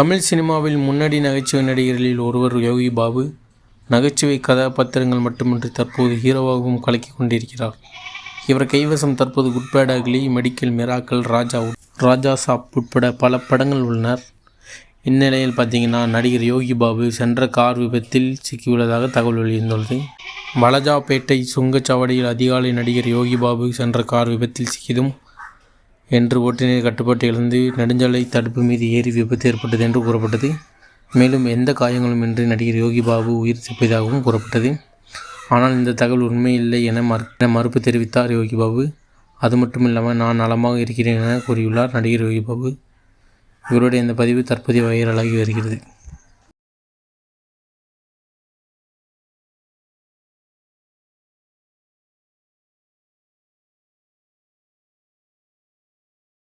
தமிழ் சினிமாவில் முன்னணி நகைச்சுவை நடிகர்களில் ஒருவர் யோகி பாபு. நகைச்சுவை கதாபாத்திரங்கள் மட்டுமின்றி தற்போது ஹீரோவாகவும் கலக்கிக் கொண்டிருக்கிறார். இவர் கைவசம் தற்போது good bad ugly medical miracle Raja Raja Saab உட்பட பல படங்கள் உள்ளனர். இந்நிலையில் பார்த்தீங்கன்னா நடிகர் யோகி பாபு சென்ற கார் விபத்தில் சிக்கியுள்ளதாக தகவல் வெளியிருந்துள்ளது வலஜாபேட்டை சுங்கச்சாவடியில் அதிகாலை நடிகர் யோகி பாபு சென்ற கார் விபத்தில் சிக்கியதும் என்று ஓட்டுநர் கட்டுப்பாட்டை இழந்து நெடுஞ்சாலை தடுப்பு மீது ஏறி விபத்து ஏற்பட்டது என்று கூறப்பட்டது. மேலும் எந்த காயங்களும் இன்றி நடிகர் யோகி பாபு உயிர் தப்பியதாகவும் கூறப்பட்டது. ஆனால் இந்த தகவல் உண்மை இல்லை என மறு என மறுப்பு தெரிவித்தார் யோகி பாபு. அது மட்டும் இல்லாமல் நான் நலமாக இருக்கிறேன் என கூறியுள்ளார் நடிகர் யோகி பாபு. இவருடைய இந்த பதிவு தற்போதைய வைரலாகி வருகிறது.